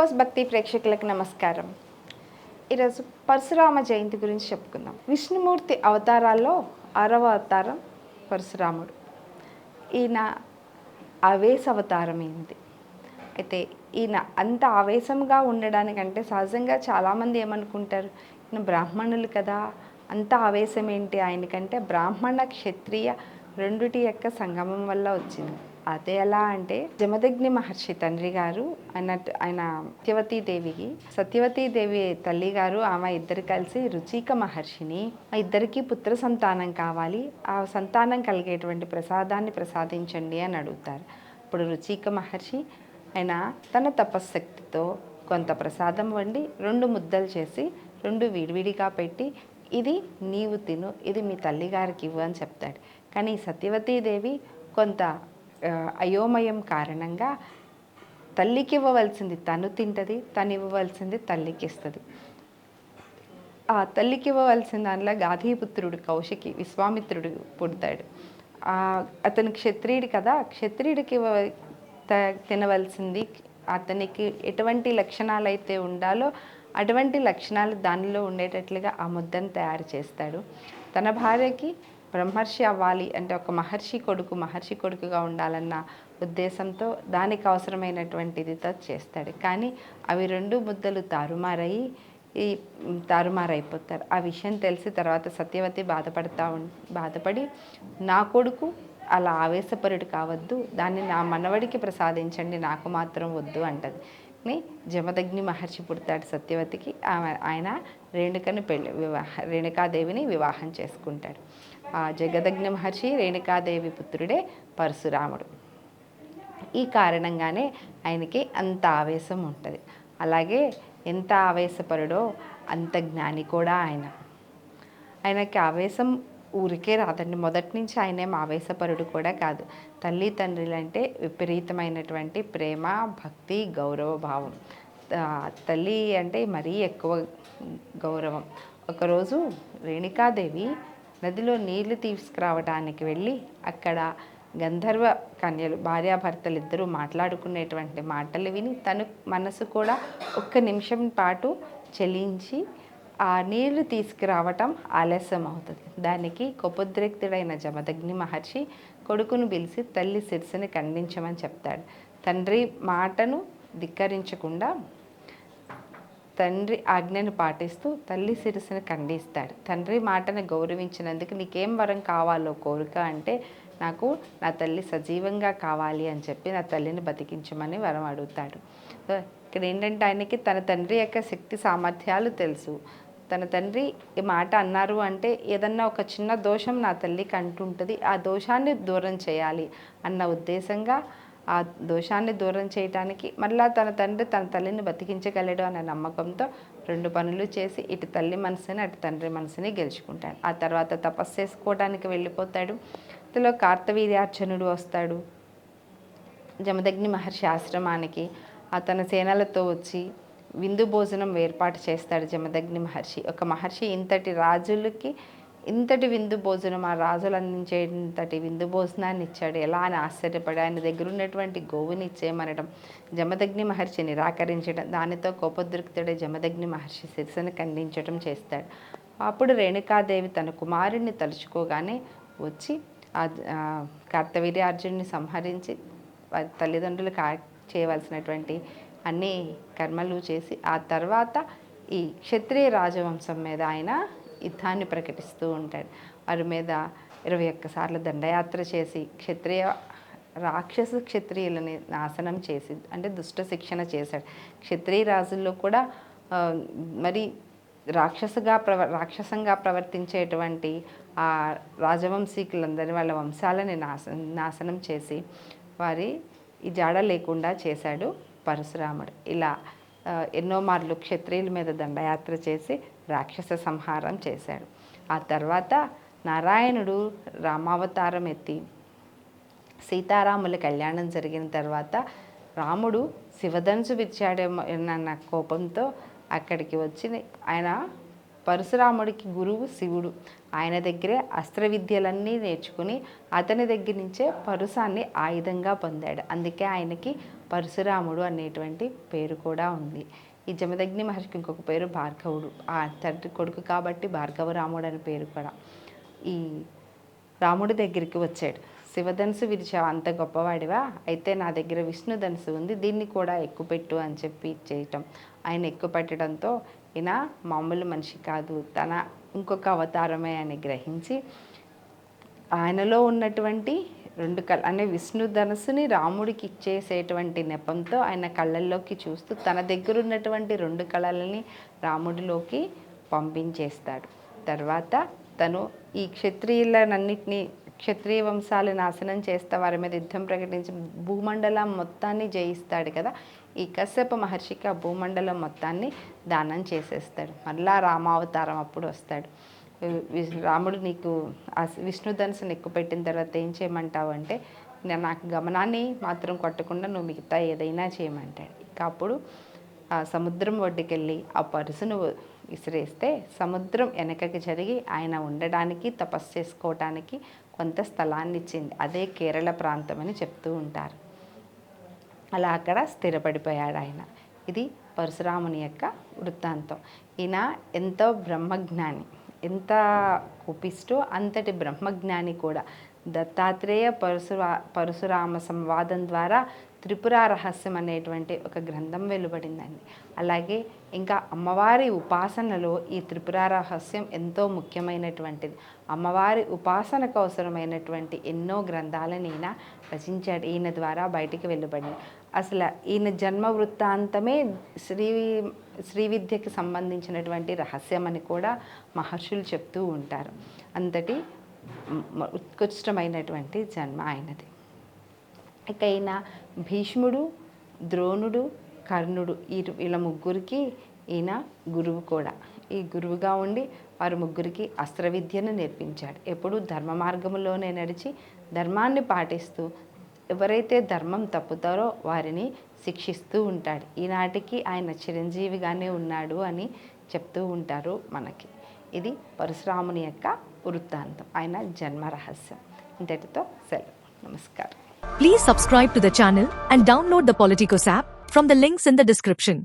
Varicose భక్తి ప్రేక్షకులకు నమస్కారం. ఈరోజు పరశురామ జయంతి గురించి చెప్పుకుందాం. విష్ణుమూర్తి అవతారాల్లో ఆరవ అవతారం పరశురాముడు. ఈయన ఆవేశ అవతారం ఏంటి? అయితే ఈయన అంత ఆవేశంగా ఉండడానికంటే సహజంగా చాలామంది ఏమనుకుంటారు? ఈయన బ్రాహ్మణులు కదా అంత ఆవేశం ఏంటి? ఆయనకంటే బ్రాహ్మణ క్షత్రియ రెండుటి యొక్క సంగమం వల్ల వచ్చింది. అదే ఎలా అంటే జమదగ్ని మహర్షి తండ్రి గారు ఆయన ఆయన సత్యవతీ దేవికి సత్యవతీ దేవి తల్లి గారు ఆమె ఇద్దరు కలిసి రుచిక మహర్షిని ఆ ఇద్దరికి పుత్ర సంతానం కావాలి ఆ సంతానం కలిగేటువంటి ప్రసాదాన్ని ప్రసాదించండి అని అడుగుతారు. ఇప్పుడు రుచిక మహర్షి ఆయన తన తపశ్శక్తితో కొంత ప్రసాదం వండి రెండు ముద్దలు చేసి రెండు విడివిడిగా పెట్టి ఇది నీవు తిను ఇది మీ తల్లిగారికి ఇవ్వు అని చెప్తాడు. కానీ సత్యవతీదేవి కొంత అయోమయం కారణంగా తల్లికి ఇవ్వవలసింది తను తింటది తను ఇవ్వవలసింది తల్లికి ఇస్తుంది. ఆ తల్లికి ఇవ్వవలసిన దానిలో గాధీపుత్రుడు కౌశికి విశ్వామిత్రుడు పుడతాడు. అతను క్షత్రియుడు కదా క్షత్రియుడికి ఇవ్వ తినవలసింది అతనికి ఎటువంటి లక్షణాలు అయితే ఉండాలో అటువంటి లక్షణాలు దానిలో ఉండేటట్లుగా ఆ ముద్దను తయారు చేస్తాడు. తన భార్యకి బ్రహ్మర్షి అవ్వాలి అంటే ఒక మహర్షి కొడుకు మహర్షి కొడుకుగా ఉండాలన్న ఉద్దేశంతో దానికి అవసరమైనటువంటిదితో చేస్తాడు. కానీ అవి రెండు ముద్దలు తారుమారయ్యి ఈ తారుమారైపోతారు. ఆ విషయం తెలిసి తర్వాత సత్యవతి బాధపడతా ఉం బాధపడి నా కొడుకు అలా ఆవేశపరుడు కావద్దు దాన్ని నా మనవడికి ప్రసాదించండి నాకు మాత్రం వద్దు అంటది. ని జమదగ్ని మహర్షి పుడతాడు సత్యవతికి. ఆమె ఆయన రేణుకని పెళ్ళి వివాహ రేణుకాదేవిని వివాహం చేసుకుంటాడు. ఆ జగదగ్ని మహర్షి రేణుకాదేవి పుత్రుడే పరశురాముడు. ఈ కారణంగానే ఆయనకి అంత ఆవేశం ఉంటుంది. అలాగే ఎంత ఆవేశపరుడో అంత జ్ఞాని కూడా ఆయన. ఆయనకి ఆవేశం ఊరికే రాదండి. మొదటి నుంచి ఆయనే ఆవేశపరుడు కూడా కాదు. తల్లి తండ్రులు అంటే విపరీతమైనటువంటి ప్రేమ భక్తి గౌరవ భావం. తల్లి అంటే మరీ ఎక్కువ గౌరవం. ఒకరోజు రేణుకాదేవి నదిలో నీళ్ళు తీసుకురావడానికి వెళ్ళి అక్కడ గంధర్వ కన్యలు భార్యాభర్తలు ఇద్దరూ మాట్లాడుకునేటువంటి మాటలు విని తను మనసు కూడా ఒక్క నిమిషం పాటు చెలించి ఆ నీళ్ళు తీసుకురావటం ఆలస్యం అవుతుంది దానికి కోపోద్రిక్తుడైన జమదగ్ని మహర్షి కొడుకును పిలిచి తల్లి శిరసుని ఖండించమని చెప్తాడు. తండ్రి మాటను ధిక్కరించకుండా తండ్రి ఆజ్ఞను పాటిస్తూ తల్లి శిరస్సును ఖండిస్తాడు. తండ్రి మాటను గౌరవించినందుకు నీకేం వరం కావాలో కోరిక అంటే నాకు నా తల్లి సజీవంగా కావాలి అని చెప్పి నా తల్లిని బతికించమని వరం అడుగుతాడు. ఇక్కడ ఏంటంటే ఆయనకి తన తండ్రి యొక్క శక్తి సామర్థ్యాలు తెలుసు. తన తండ్రి ఈ మాట అన్నారు అంటే ఏదన్నా ఒక చిన్న దోషం నా తల్లికి అంటుంటుంది ఆ దోషాన్ని దూరం చేయాలి అన్న ఉద్దేశంగా ఆ దోషాన్ని దూరం చేయటానికి మళ్ళా తన తండ్రి తన తల్లిని బతికించగలడు అనే నమ్మకంతో రెండు పనులు చేసి ఇటు తల్లి మనసుని అటు తండ్రి మనసుని గెలుచుకుంటాడు. ఆ తర్వాత తపస్సు చేసుకోవడానికి వెళ్ళిపోతాడు. ఇందులో కార్తవీర్యార్జునుడు వస్తాడు. జమదగ్ని మహర్షి ఆశ్రమానికి అతని సేనలతో వచ్చి విందు భోజనం ఏర్పాటు చేస్తాడు జమదగ్ని మహర్షి. ఒక మహర్షి ఇంతటి రాజులకి ఇంతటి విందు భోజనం ఆ రాజులు అందించేంతటి విందు భోజనాన్ని ఇచ్చాడు. ఎలా అని ఆశ్చర్యపడి ఆయన దగ్గర ఉన్నటువంటి గోవుని ఇచ్చేయమనడం జమదగ్ని మహర్షి నిరాకరించడం దానితో కోపదృక్తుడే జమదగ్ని మహర్షి శిరసను ఖండించడం చేస్తాడు. అప్పుడు రేణుకాదేవి తన కుమారుణ్ణి తలుచుకోగానే వచ్చి ఆ సంహరించి తల్లిదండ్రులు కా చేయవలసినటువంటి అన్ని కర్మలు చేసి ఆ తర్వాత ఈ క్షత్రియ రాజవంశం మీద ఆయన యుద్ధాన్ని ప్రకటిస్తూ ఉంటాడు. వారి మీద ఇరవై ఒక్కసార్లు దండయాత్ర చేసి క్షత్రియ రాక్షస క్షత్రియులని నాశనం చేసి అంటే దుష్ట శిక్షణ చేశాడు. క్షత్రియ రాజుల్లో కూడా మరి రాక్షసగా ప్రవ రాక్షసంగా ప్రవర్తించేటువంటి ఆ రాజవంశీకులందరి వాళ్ళ వంశాలని నాశ నాశనం చేసి వారి ఈ జాడ లేకుండా చేశాడు. పరశురాముడు. ఇలా ఎన్నో మార్లు క్షత్రియుల మీద దండయాత్ర చేసి రాక్షస సంహారం చేశాడు. ఆ తర్వాత నారాయణుడు రామావతారం ఎత్తి సీతారాముల కళ్యాణం జరిగిన తర్వాత రాముడు శివధనుసు విచ్చాడేమో అన్న కోపంతో అక్కడికి వచ్చి ఆయన పరశురాముడికి గురువు శివుడు. ఆయన దగ్గరే అస్త్ర విద్యలన్నీ నేర్చుకుని అతని దగ్గర నుంచే పరుసాన్ని ఆయుధంగా పొందాడు. అందుకే ఆయనకి పరశురాముడు అనేటువంటి పేరు కూడా ఉంది. ఈ జమదగ్ని మహర్షికి ఇంకొక పేరు భార్గవుడు. ఆ తండ్రి కొడుకు కాబట్టి భార్గవ రాముడు అనే పేరు కూడా ఈ రాముడి దగ్గరికి వచ్చాడు. శివధనుసు విరిచావు అంత గొప్పవాడివా? అయితే నా దగ్గర విష్ణు ధనుసు ఉంది దీన్ని కూడా ఎక్కుపెట్టు అని చెప్పి చేయటం ఆయన ఎక్కుపెట్టడంతో ఈయన మామూలు మనిషి కాదు. తన ఇంకొక అవతారమే అని గ్రహించి ఆయనలో ఉన్నటువంటి రెండు కళ అనే విష్ణు ధనస్సుని రాముడికి ఇచ్చేసేటువంటి నెపంతో ఆయన కళ్ళల్లోకి చూస్తూ తన దగ్గర ఉన్నటువంటి రెండు కళలని రాముడిలోకి పంపించేస్తాడు. తర్వాత తను ఈ క్షత్రియులనన్నింటినీ క్షత్రియ వంశాలు నాశనం చేస్తా వారి మీద యుద్ధం ప్రకటించి భూమండలం మొత్తాన్ని జయిస్తాడు కదా. ఈ కశ్యప మహర్షికి ఆ భూమండలం మొత్తాన్ని దానం చేసేస్తాడు. మళ్ళా రామావతారం అప్పుడు వస్తాడు. రాముడు నీకు ఆ విష్ణు ధనుసుని ఎక్కువ పెట్టిన తర్వాత ఏం చేయమంటావు అంటే నాకు గమనాన్ని మాత్రం కొట్టకుండా నువ్వు మిగతా ఏదైనా చేయమంటాడు. ఇక అప్పుడు ఆ సముద్రం ఒడ్డుకెళ్ళి ఆ పరుసును విసిరేస్తే సముద్రం వెనకకి జరిగి ఆయన ఉండడానికి తపస్సు చేసుకోవటానికి కొంత స్థలాన్ని ఇచ్చింది అదే కేరళ ప్రాంతం అని చెప్తూ ఉంటారు. అలా అక్కడ స్థిరపడిపోయాడు ఆయన. ఇది పరశురాముని యొక్క వృత్తాంతం. ఈయన ఎంతో బ్రహ్మజ్ఞాని ఎంత కోపిస్టో అంతటి బ్రహ్మజ్ఞాని కూడా. దత్తాత్రేయ పరశురా పరశురామ సంవాదం ద్వారా త్రిపుర రహస్యం అనేటువంటి ఒక గ్రంథం వెలువడిందండి. అలాగే ఇంకా అమ్మవారి ఉపాసనలో ఈ త్రిపుర రహస్యం ఎంతో ముఖ్యమైనటువంటిది. అమ్మవారి ఉపాసనకు అవసరమైనటువంటి ఎన్నో గ్రంథాలను ఈయన రచించాడు ఈయన ద్వారా బయటికి వెళ్ళబడింది అసలు ఈయన జన్మ వృత్తాంతమే శ్రీ శ్రీ విద్యకి సంబంధించినటువంటి రహస్యం అని కూడా మహర్షులు చెప్తూ ఉంటారు. అంతటి ఉత్కృష్టమైనటువంటి జన్మ ఆయనది. ఇక ఈయన భీష్ముడు ద్రోణుడు కర్ణుడు ఈ వీళ్ళ ముగ్గురికి ఈయన గురువు కూడా. ఈ గురువుగా ఉండి వారి ముగ్గురికి అస్త్ర విద్యను నేర్పించాడు. ఎప్పుడు ధర్మ మార్గంలోనే నడిచి ధర్మాన్ని పాటిస్తూ ఎవరైతే ధర్మం తప్పుతారో వారిని శిక్షిస్తూ ఉంటాడు. ఈనాటికి ఆయన చిరంజీవిగానే ఉన్నాడు అని చెప్తూ ఉంటారు మనకి. ఇది పరశురాముని యొక్క వృత్తాంతం. ఆయన జన్మ రహస్యం. ఇంతటితో సెలవు. నమస్కారం. Please subscribe to the channel and download the Politicos app from the links in the description